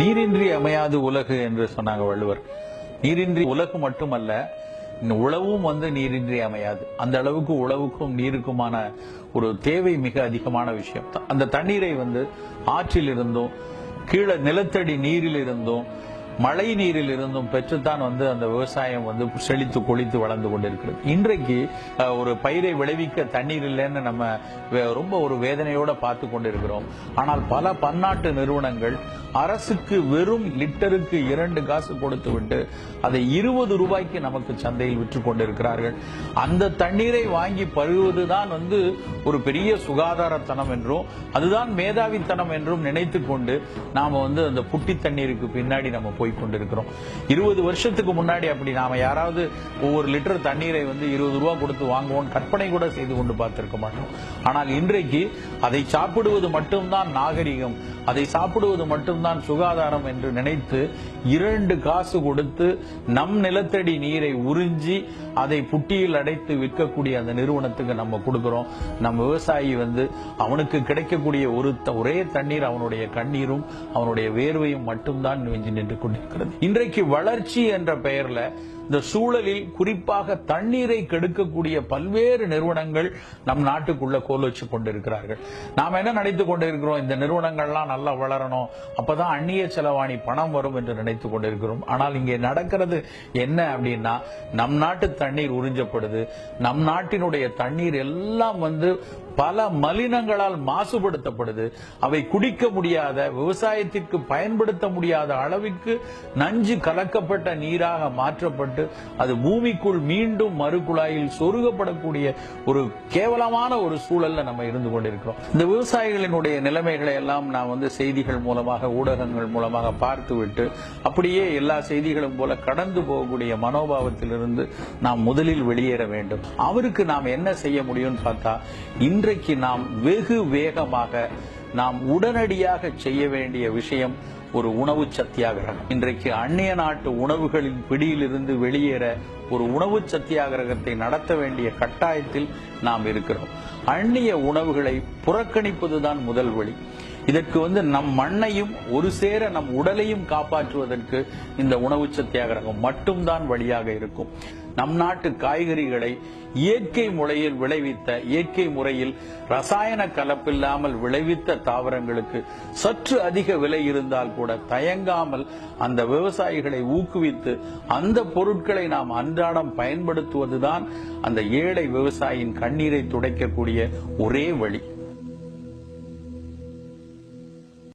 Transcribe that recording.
நீரின்றி அமையாது உலகு என்று சொன்னாங்க வள்ளுவர். நீரின்றி உலகு மட்டுமல்ல இந்த உழவும் வந்து நீரின்றி அமையாது. அந்த அளவுக்கு உழவுக்கும் நீருக்குமான ஒரு தேவை மிக அதிகமான விஷயம் அந்த தண்ணீரை வந்து ஆற்றில் இருந்தும் கீழே நிலத்தடி நீரில் இருந்தும் மழை நீரில் இருந்தும் பெற்றுத்தான் வந்து அந்த விவசாயம் வந்து செழித்து கொழித்து வளர்ந்து கொண்டிருக்கிறது. இன்றைக்கு ஒரு பயிரை விளைவிக்க தண்ணீர் இல்லைன்னு நம்ம ரொம்ப ஒரு வேதனையோட பார்த்து கொண்டிருக்கிறோம். ஆனால் பல பன்னாட்டு நிறுவனங்கள் அரசுக்கு வெறும் லிட்டருக்கு இரண்டு காசு கொடுத்து விட்டு அதை இருபது ரூபாய்க்கு நமக்கு சந்தையில் விற்று கொண்டிருக்கிறார்கள். அந்த தண்ணீரை வாங்கி பருகுவதுதான் வந்து ஒரு பெரிய சுகாதாரத்தனம் என்றும் அதுதான் மேதாவித்தனம் என்றும் நினைத்து கொண்டு நாம வந்து அந்த புட்டி தண்ணீருக்கு பின்னாடி நம்ம போய் கொண்டிருக்கிறோம் இருபது வருஷத்துக்கு முன்னாடி அப்படி நாம யாராவது ஒவ்வொரு லிட்டர் தண்ணீரை வந்து இருபது ரூபா கொடுத்து வாங்குவோம். கற்பனை கூட செய்து கொண்டு பார்த்திருக்க மாட்டோம். ஆனால் இன்றைக்கு அதை சாப்பிடுவது மட்டும்தான் நாகரிகம். அதை சாப்பிடுவது மட்டும்தான் சுகாதாரம் என்று நினைத்து இரண்டு காசு கொடுத்து நம் நிலத்தடி நீரை உறிஞ்சி அதை புட்டியில் அடைத்து விற்கக்கூடிய அந்த நிறுவனத்துக்கு நம்ம கொடுக்கிறோம். நம் விவசாயி வந்து அவனுக்கு கிடைக்கக்கூடிய ஒரு ஒரே தண்ணீர் அவனுடைய கண்ணீரும் அவனுடைய வேர்வையும் மட்டும்தான் நின்று கொண்டு இருக்கிறது. இன்றைக்கு வளர்ச்சி என்ற பெயர்ல இந்த சூழலில் குறிப்பாக தண்ணீரை கெடுக்கக்கூடிய பல்வேறு நிறுவனங்கள் நம் நாட்டுக்குள்ள கோல் வச்சு கொண்டிருக்கிறார்கள். நாம் என்ன நினைத்து கொண்டிருக்கிறோம்? இந்த நிறுவனங்கள்லாம் நல்லா வளரணும். அப்பதான் அந்நிய செலவாணி பணம் வரும் என்று நினைத்து கொண்டிருக்கிறோம். ஆனால் இங்கே நடக்கிறது என்ன அப்படின்னா நம் நாட்டு தண்ணீர் உறிஞ்சப்படுது. நம் நாட்டினுடைய தண்ணீர் எல்லாம் வந்து பல மலினங்களால் மாசுபடுத்தப்படுது. அவை குடிக்க முடியாத விவசாயத்திற்கு பயன்படுத்த முடியாத அளவிற்கு நஞ்சு கலக்கப்பட்ட நீராக மாற்றப்பட்டு அது பூமிக்குள் மீண்டும் மறுகுழாயில் சொருகப்படக்கூடிய ஒரு கேவலமான ஒரு சூழல்ல நம்ம இருந்து கொண்டிருக்கிறோம். இந்த விவசாயிகளினுடைய நிலைமைகளை எல்லாம் நான் வந்து செய்திகள் மூலமாக ஊடகங்கள் மூலமாக பார்த்துவிட்டு அப்படியே எல்லா செய்திகளும் போல கடந்து போகக்கூடிய மனோபாவத்திலிருந்து நாம் முதலில் வெளியேற வேண்டும். அவருக்கு நாம் என்ன செய்ய முடியும்னு பார்த்தா இன்றைக்கு நாம் வெகு வேகமாக நாம் உடனடியாக செய்ய வேண்டிய விஷயம் ஒரு உணவு சத்தியாகிரகம். இன்றைக்கு அந்நிய நாட்டு உணவுகளின் பிடியிலிருந்து வெளியேற ஒரு உணவு சத்தியாகிரகத்தை நடத்த வேண்டிய கட்டாயத்தில் நாம் இருக்கிறோம். அந்நிய உணவுகளை புறக்கணிப்பதுதான் முதல் வழி. இதற்கு வந்து நம் மண்ணையும் ஒரு சேர நம் உடலையும் காப்பாற்றுவதற்கு இந்த உணவு சத்தியாகிரகம் மட்டும்தான் வழியாக இருக்கும். நம் நாட்டு காய்கறிகளை இயற்கை முறையில் விளைவித்த இயற்கை முறையில் ரசாயன கலப்பில்லாமல் விளைவித்த தாவரங்களுக்கு சற்று அதிக விலை இருந்தால் கூட தயங்காமல் அந்த விவசாயிகளை ஊக்குவித்து அந்த பொருட்களை நாம் அன்றாடம் பயன்படுத்துவதுதான் அந்த ஏழை விவசாயியின் கண்ணீரை துடைக்கக்கூடிய ஒரே வழி.